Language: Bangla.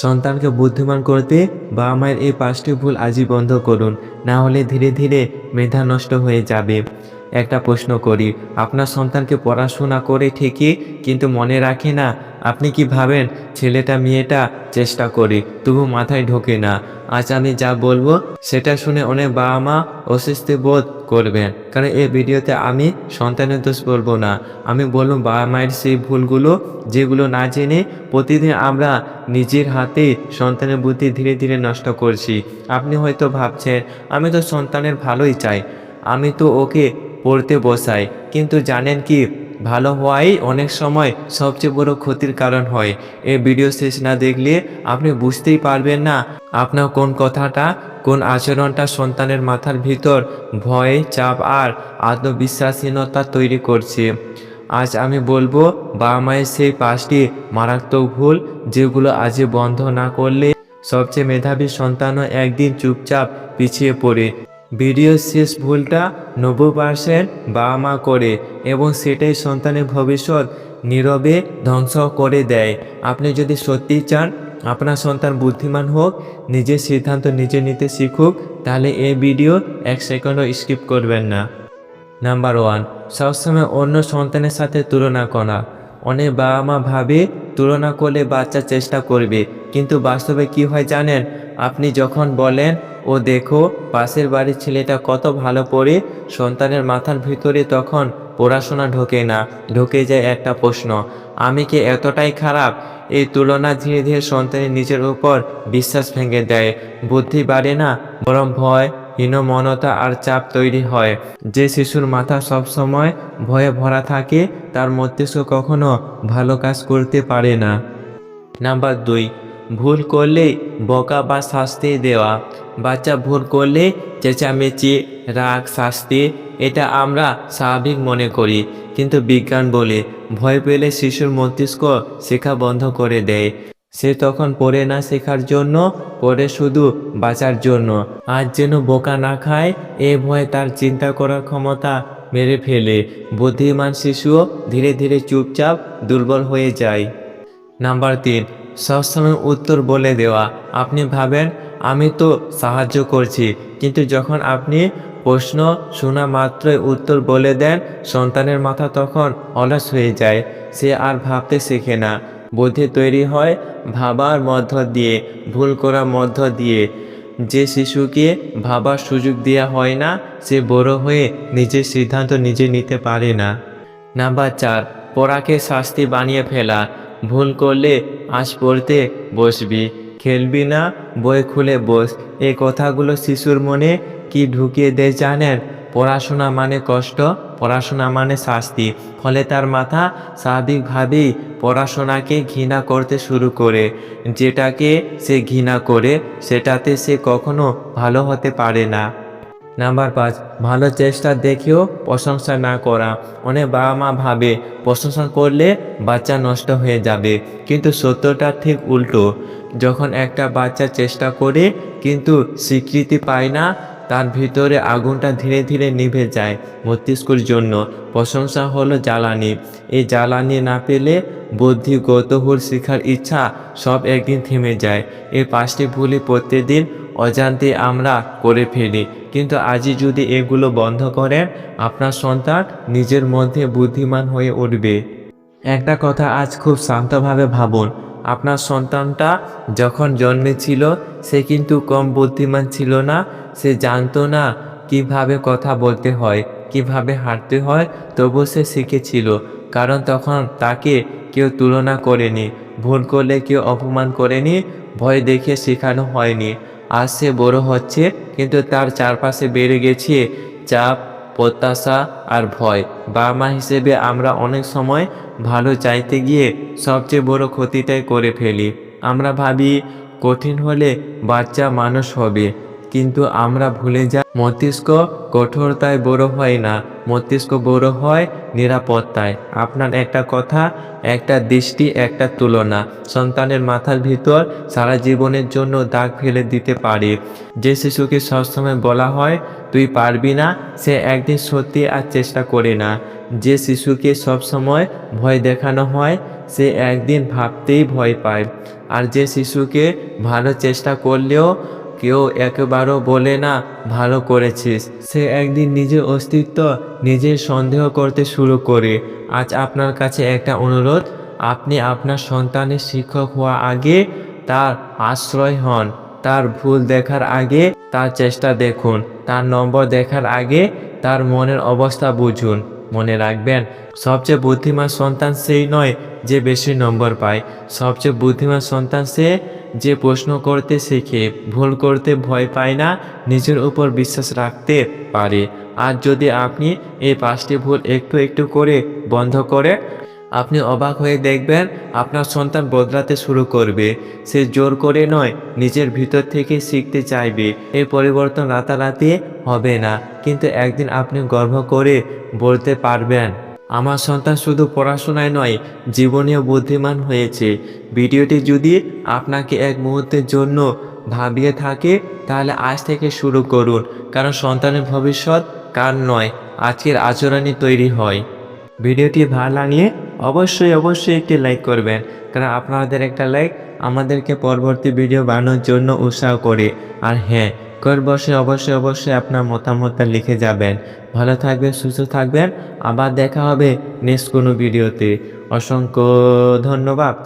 সন্তানকে বুদ্ধিমান করতে বাবা মায়ের এই পাঁচটি ভুল আজই বন্ধ করুন, না হলে ধীরে ধীরে মেধা নষ্ট হয়ে যাবে। একটা প্রশ্ন করি, আপনার সন্তানকে পড়াশোনা করে ঠিকই, কিন্তু মনে রাখে না, আপনি কি ভাবেন ছেলেটা মেয়েটা চেষ্টা করি, তবু মাথায় ঢোকে না। আজ আমি যা বলব, সেটা শুনে অনেক বাবা মা অস্বস্তি বোধ করবেন। কারণ এই ভিডিওতে আমি সন্তানের দোষ বলব না। আমি বলব, বাবা মায়ের সেই ভুলগুলো যেগুলো না জেনে প্রতিদিন আমরা নিজের হাতে সন্তানের বুদ্ধি ধীরে ধীরে নষ্ট করছি। আপনি হয়তো ভাবছেন, আমি তো সন্তানের ভালোই চাই। আমি তো ওকে পড়তে বসাই। কিন্তু জানেন কি ভালো হওয়াই অনেক সময় সবচেয়ে বড় ক্ষতির কারণ হয়। এই ভিডিও শেষ না দেখলে আপনি বুঝতেই পারবেন না আপনার কোন কথাটা, কোন আচরণটা সন্তানের মাথার ভিতর ভয়, চাপ আর আত্মবিশ্বাসহীনতা তৈরি করছে। আজ আমি বলব, বাবা মায়ের সেই পাঁচটি মারাত্মক ভুল যেগুলো আজই বন্ধ না করলে সবচেয়ে মেধাবী সন্তানও একদিন চুপচাপ পিছিয়ে পড়ে। ভিডিও শেষ ভুলটা নব্বই পার্সেন্ট বাবা মা করে এবং সেটাই সন্তানের ভবিষ্যৎ নীরবে ধ্বংস করে দেয়। আপনি যদি সত্যি চান, আপনার সন্তান বুদ্ধিমান হোক, নিজের সিদ্ধান্ত নিজে নিতে শিখুক, তাহলে এই ভিডিও এক সেকেন্ডও স্কিপ করবেন না। নাম্বার ওয়ান, সবসময় অন্য সন্তানের সাথে তুলনা করা। অনেক বাবা মা ভাবে তুলনা করলে বাচ্চা চেষ্টা করবে, কিন্তু বাস্তবে কি হয় জানেন? আপনি যখন বলেন, ও দেখো, পাশের বাড়ির ছেলেটা কত ভালো পড়ে সন্তানের মাথার ভিতরে তখন পড়াশোনা ঢোকে না, ঢোকে যায় একটা প্রশ্ন, আমি কি এতটাই খারাপ? এই তুলনা ধীরে ধীরে সন্তানের নিজের উপর বিশ্বাস ভেঙে দেয়। বুদ্ধি বাড়ে না, বরং ভয়, হীনমনতা আর চাপ তৈরি হয়। যে শিশুর মাথা সবসময় ভয়ে ভরা থাকে, তার মস্তিষ্ক কখনো ভালো কাজ করতে পারে না। নাম্বার দুই ভুল করলেই বকা বা শাস্তি দেওয়া। বাচ্চা ভুল করলে চেঁচামেচি, রাগ, শাস্তি, এটা আমরা স্বাভাবিক মনে করি। কিন্তু বিজ্ঞান বলে ভয় পেলে শিশুর মস্তিষ্ক শেখা বন্ধ করে দেয়। সে তখন পড়ে না শেখার জন্য, পড়ে শুধু বাঁচার জন্য। আজ যেন বোকা না খায়, এ ভয় তার চিন্তা করার ক্ষমতা মেরে ফেলে। বুদ্ধিমান শিশুও ধীরে ধীরে চুপচাপ দুর্বল হয়ে যায়। নাম্বার তিন সবসময় উত্তর বলে দেওয়া। আপনি ভাবেন, আমি তো সাহায্য করছি। কিন্তু যখন আপনি প্রশ্ন শোনা মাত্রই উত্তর বলে দেন, সন্তানের মাথা তখন অলস হয়ে যায়। সে আর ভাবতে শেখে না। বুদ্ধি তৈরি হয় ভাবার মধ্য দিয়ে, ভুল করার মধ্য দিয়ে। যে শিশুকে ভাবার সুযোগ দেওয়া হয় না, সে বড় হয়ে নিজের সিদ্ধান্ত নিজে নিতে পারে না। নাম্বার চার পড়াকে শাস্তি বানিয়ে ফেলা। ভুল করলে আজ পড়তে বসবি। খেলবি না, বই খুলে বস। এই কথাগুলো শিশুর মনে কি ঢুকিয়ে দেয় জানেন পড়াশোনা মানে কষ্ট, পড়াশোনা মানে শাস্তি। ফলে তার মাথা স্বাভাবিকভাবেই পড়াশোনাকে ঘৃণা করতে শুরু করে। যেটাকে সে ঘৃণা করে, সেটাতে সে কখনো ভালো হতে পারে না। নাম্বার পাঁচ, ভালো চেষ্টা দেখেও প্রশংসা না করা। অনেক বাবা মা ভাবে, প্রশংসা করলে বাচ্চা নষ্ট হয়ে যাবে। কিন্তু সত্যটা ঠিক উল্টো। যখন একটা বাচ্চা চেষ্টা করে, কিন্তু স্বীকৃতি পায় না, তার ভিতরে আগুনটা ধীরে ধীরে নিভে যায় মস্তিষ্কর জন্য। প্রশংসা হলো জ্বালানি। এই জ্বালানি না পেলে বুদ্ধি, কৌতূহল, শিখার ইচ্ছা সব একদিন থেমে যায়। এই পাঁচটি ভুলই প্রত্যেকদিন অজান্তে আমরা করে ফেলি। কিন্তু আজই যদি এগুলো বন্ধ করেন, আপনার সন্তান নিজের মধ্যে বুদ্ধিমান হয়ে উঠবে। একটা কথা আজ খুব শান্তভাবে ভাবুন। আপনার সন্তানটা যখন জন্মেছিল, সে কিন্তু কম বুদ্ধিমান ছিল না, সে জানতো না কীভাবে কথা বলতে হয়, কীভাবে হাঁটতে হয়, তবু সে শিখেছিল। কারণ তখন তাকে কেউ তুলনা করেনি, ভুল করলে কেউ অপমান করেনি, ভয় দেখে শেখানো হয়নি। সে বড় হচ্ছে, কিন্তু তার চারপাশে বেড়ে গেছে চাপ, প্রত্যাশা আর ভয়। বাবা মা হিসেবে আমরা অনেক সময় ভালো চাইতে গিয়ে সবচেয়ে বড় ক্ষতিটাই করে ফেলি। আমরা ভাবি, কঠিন হলে বাচ্চা মানুষ হবে। কিন্তু আমরা ভুলে যাই মস্তিষ্ক কঠোরতায় বড় হয় না। মস্তিষ্ক বড় হয় নিরাপত্তায়। আপনার একটা কথা, একটা দৃষ্টি, একটা তুলনা। সন্তানের মাথার ভিতর সারা জীবনের জন্য দাগ ফেলে দিতে পারে। যে শিশুকে সবসময় বলা হয়, তুই পারবি না, সে একদিন সত্যি আর চেষ্টা করে না। যে শিশুকে সবসময় ভয় দেখানো হয়, সে একদিন ভাবতেই ভয় পায়। আর যে শিশুকে ভালো চেষ্টা করলেও কেউ একেবারও বলে না, ভালো করেছিস। সে একদিন নিজের অস্তিত্ব নিজের সন্দেহ করতে শুরু করে। আজ আপনার কাছে একটা অনুরোধ, আপনি আপনার সন্তানের শিক্ষক হওয়া আগে তার আশ্রয় হন। তার ভুল দেখার আগে তার চেষ্টা দেখুন। তার নম্বর দেখার আগে তার মনের অবস্থা বুঝুন। মনে রাখবেন, সবচেয়ে বুদ্ধিমান সন্তান সেই নয় যে বেশি নম্বর পায়। সবচেয়ে বুদ্ধিমান সন্তান সে যে প্রশ্ন করতে শেখে, ভুল করতে ভয় পায় না, নিজের উপর বিশ্বাস রাখতে পারে। আর যদি আপনি এই পাঁচটি ভুল একটু একটু করে বন্ধ করে আপনি অবাক হয়ে দেখবেন আপনার সন্তান বদলাতে শুরু করবে। সে জোর করে নয়, নিজের ভিতর থেকে শিখতে চাইবে। এই পরিবর্তন রাতারাতি হবে না। কিন্তু একদিন আপনি গর্ব করে বলতে পারবেন আমার সন্তান শুধু পড়াশোনায় নয়, জীবনেও বুদ্ধিমান হয়েছে। ভিডিওটি যদি আপনাকে এক মুহূর্তের জন্য ভাবিয়ে থাকে, তাহলে আজ থেকে শুরু করুন, কারণ সন্তানের ভবিষ্যৎ কার নয়, আজকের আচরণই তৈরি হয়। ভিডিওটি ভালো লাগলে অবশ্যই অবশ্যই একটি লাইক করবেন, কারণ আপনাদের একটা লাইক আমাদেরকে পরবর্তী ভিডিও বানানোর জন্য উৎসাহ করে। আর হ্যাঁ কর বসে, অবশ্যই অবশ্যই আপনার মতামতটা লিখে যাবেন। ভালো থাকবেন, সুস্থ থাকবেন। আবার দেখা হবে নেক্সট কোনো ভিডিওতে। অসংখ্য ধন্যবাদ।